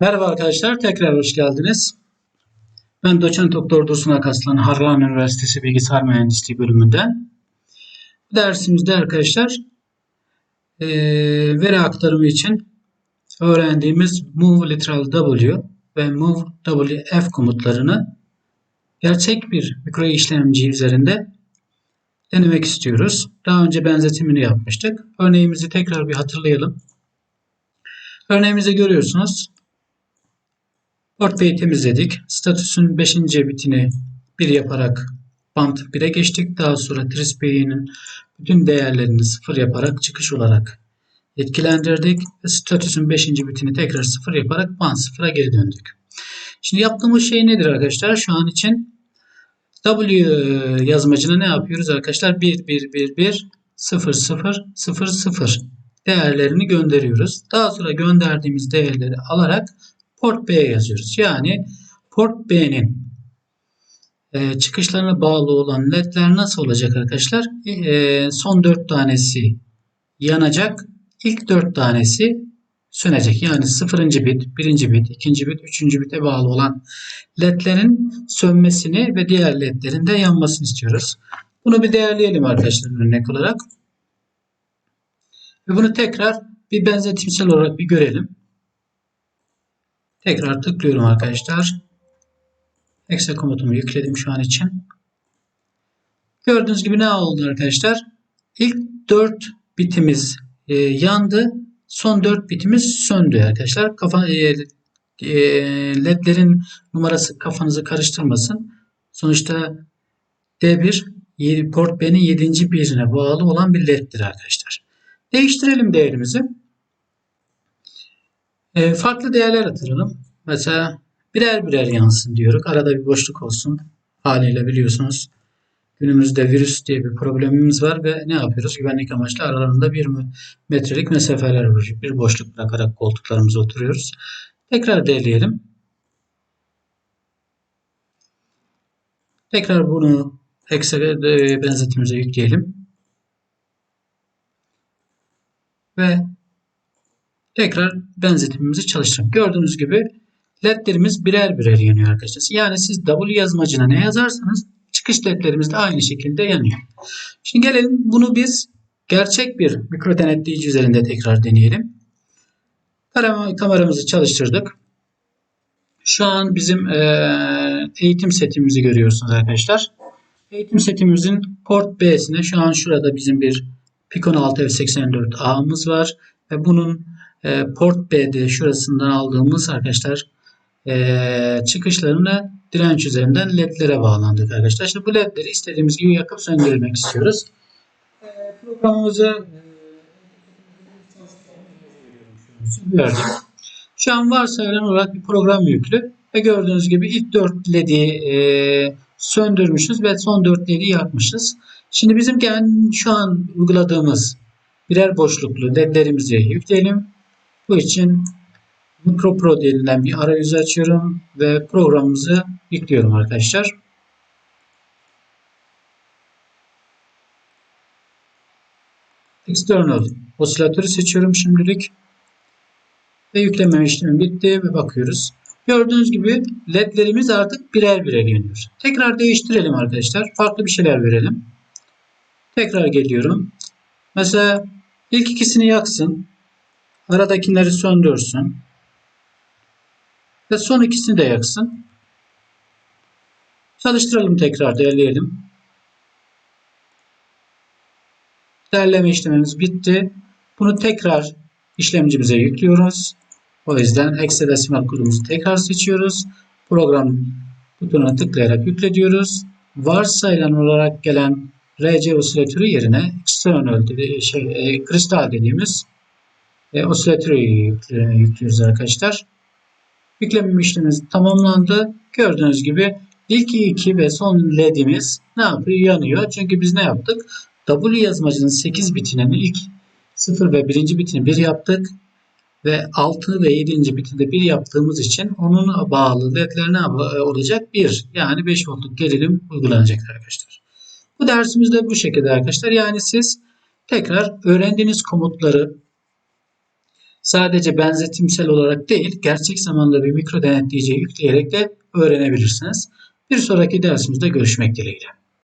Merhaba arkadaşlar, tekrar hoş geldiniz. Ben doçent doktor Dursun Akaslan, Harran Üniversitesi Bilgisayar Mühendisliği bölümünden. Bu dersimizde arkadaşlar eee, veri aktarımı için öğrendiğimiz move literal w ve move wf komutlarını gerçek bir mikro işlemci üzerinde denemek istiyoruz. Daha önce benzetimini yapmıştık. Örneğimizi tekrar bir hatırlayalım. Örneğimizde görüyorsunuz. Port B'yi temizledik. Statüsün 5. bitini 1 yaparak band 1'e geçtik. Daha sonra Tris B'nin bütün değerlerini 0 yaparak çıkış olarak etkilendirdik. Ve statüsün 5. bitini tekrar 0 yaparak band 0'a geri döndük. Şimdi yaptığımız şey nedir arkadaşlar? Şu an için W yazmacına ne yapıyoruz arkadaşlar? 1, 1, 1, 1, 0, 0, 0, 0 değerlerini gönderiyoruz. Daha sonra gönderdiğimiz değerleri alarak port B'ye yazıyoruz. Yani port B'nin e, çıkışlarına bağlı olan ledler nasıl olacak arkadaşlar? E, son 4 tanesi yanacak. İlk 4 tanesi sönecek. Yani 0. bit, 1. bit, 2. bit, 3. bite bağlı olan ledlerin sönmesini ve diğer ledlerin de yanmasını istiyoruz. Bunu bir değerleyelim arkadaşlar örnek olarak. Ve bunu tekrar bir benzetimsel olarak bir görelim. Tekrar tıklıyorum arkadaşlar. Excel komutumu yükledim şu an için. Gördüğünüz gibi ne oldu arkadaşlar? İlk 4 bitimiz e, yandı. Son 4 bitimiz söndü arkadaşlar. Kafa, e, e, ledlerin numarası kafanızı karıştırmasın. Sonuçta D1 yedi- port B'nin 7. birine bağlı olan bir leddir arkadaşlar. Değiştirelim değerimizi. E, farklı değerler atıralım. Mesela birer birer yansın diyoruz. Arada bir boşluk olsun. Haliyle biliyorsunuz günümüzde virüs diye bir problemimiz var ve ne yapıyoruz? Güvenlik amaçlı aralarında bir metrelik mesafeler var. Bir boşluk bırakarak koltuklarımıza oturuyoruz. Tekrar değerleyelim. Tekrar bunu Excel'e benzetimize yükleyelim. Ve tekrar benzetimimizi çalıştıralım. Gördüğünüz gibi ledlerimiz birer birer yanıyor arkadaşlar. Yani siz W yazmacına ne yazarsanız çıkış ledlerimiz de aynı şekilde yanıyor. Şimdi gelelim bunu biz gerçek bir mikro denetleyici üzerinde tekrar deneyelim. Kameramızı çalıştırdık. Şu an bizim eğitim setimizi görüyorsunuz arkadaşlar. Eğitim setimizin port B'sine şu an şurada bizim bir Picon 6F84 ağımız var ve bunun e, port B'de şurasından aldığımız arkadaşlar e, çıkışlarını direnç üzerinden ledlere bağlandık arkadaşlar. Şimdi bu ledleri istediğimiz gibi yakıp söndürmek istiyoruz. E, programımızı e, verdik. Şu an varsayılan olarak bir program yüklü ve gördüğünüz gibi ilk 4 ledi e, söndürmüşüz ve son 4 ledi yakmışız. Şimdi bizim şu an uyguladığımız birer boşluklu ledlerimizi yükleyelim. Bu için MicroPro denilen bir arayüzü açıyorum ve programımızı yüklüyorum arkadaşlar. External osilatörü seçiyorum şimdilik. Ve yükleme işlemi bitti ve bakıyoruz. Gördüğünüz gibi ledlerimiz artık birer birer yanıyor. Tekrar değiştirelim arkadaşlar. Farklı bir şeyler verelim. Tekrar geliyorum. Mesela ilk ikisini yaksın. Aradakileri söndürsün. Ve son ikisini de yaksın. Çalıştıralım tekrar değerleyelim. Değerleme işlemimiz bitti. Bunu tekrar işlemcimize yüklüyoruz. O yüzden hexadesimal kodumuzu tekrar seçiyoruz. Program butonuna tıklayarak yükle diyoruz. Varsayılan olarak gelen RC osilatörü yerine external şey, e, kristal dediğimiz e, osilatörü yüklüyoruz arkadaşlar. Yükleme işlemimiz tamamlandı. Gördüğünüz gibi ilk iki ve son ledimiz ne yapıyor? Yanıyor. Çünkü biz ne yaptık? W yazmacının 8 bitinin ilk 0 ve 1. bitini 1 yaptık. Ve 6 ve 7. bitinde 1 yaptığımız için onun bağlı ledler ne yap- olacak? 1. Yani 5 voltluk gerilim uygulanacak arkadaşlar. Bu dersimiz de bu şekilde arkadaşlar. Yani siz tekrar öğrendiğiniz komutları sadece benzetimsel olarak değil, gerçek zamanda bir mikro denetleyiciyi yükleyerek de öğrenebilirsiniz. Bir sonraki dersimizde görüşmek dileğiyle.